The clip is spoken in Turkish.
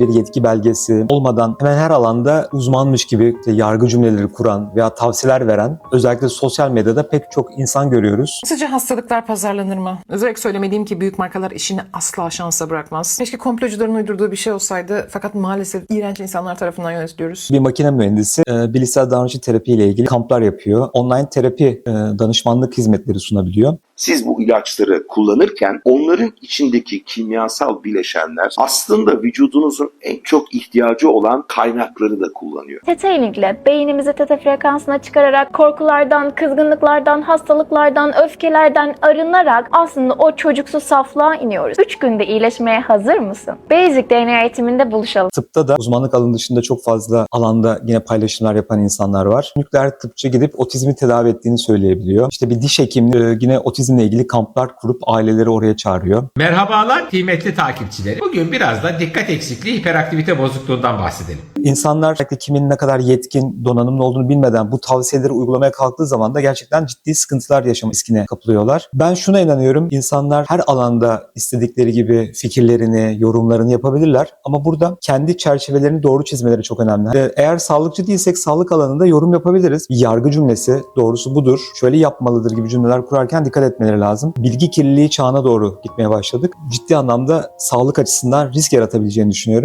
bir yetki belgesi olmadan hemen her alanda uzmanmış gibi işte yargı cümleleri kuran veya tavsiyeler veren özellikle sosyal medyada pek çok insan görüyoruz. Sizce hastalıklar pazarlanır mı? Özellikle söylemediğim ki büyük markalar işini asla şansa bırakmaz. Keşke komplocuların uydurduğu bir şey olsaydı fakat maalesef iğrenç insanlar tarafından yönetiliyoruz. Bir makine mühendisi e, bilişsel davranışçı terapi ile ilgili kamplar yapıyor. Online terapi e, danışmanlık hizmetleri sunabiliyor. Siz bu ilaçları kullanırken onların içindeki kimyasal bileşenler aslında vücudunuzun en çok ihtiyacı olan kaynakları da kullanıyor. Tetailing ile beynimizi teta frekansına çıkararak korkulardan, kızgınlıklardan, hastalıklardan, öfkelerden arınarak aslında o çocuksu saflığa iniyoruz. 3 günde iyileşmeye hazır mısın? Basic DNA eğitiminde buluşalım. Tıpta da uzmanlık alanı dışında çok fazla alanda yine paylaşımlar yapan insanlar var. Nükleer tıpçı gidip otizmi tedavi ettiğini söyleyebiliyor. İşte bir diş hekimi e, yine otizmle ilgili kamplar kurup aileleri oraya çağırıyor. Merhabalar kıymetli takipçileri. Bugün biraz da dikkat eksikliği hiperaktivite bozukluğundan bahsedelim. İnsanlar kimin ne kadar yetkin, donanımlı olduğunu bilmeden bu tavsiyeleri uygulamaya kalktığı zaman da gerçekten ciddi sıkıntılar yaşama riskine kapılıyorlar. Ben şuna inanıyorum. insanlar her alanda istedikleri gibi fikirlerini, yorumlarını yapabilirler. Ama burada kendi çerçevelerini doğru çizmeleri çok önemli. Eğer sağlıkçı değilsek sağlık alanında yorum yapabiliriz. Yargı cümlesi doğrusu budur. Şöyle yapmalıdır gibi cümleler kurarken dikkat etmeleri lazım. Bilgi kirliliği çağına doğru gitmeye başladık. Ciddi anlamda sağlık açısından risk yaratabileceğini düşünüyorum.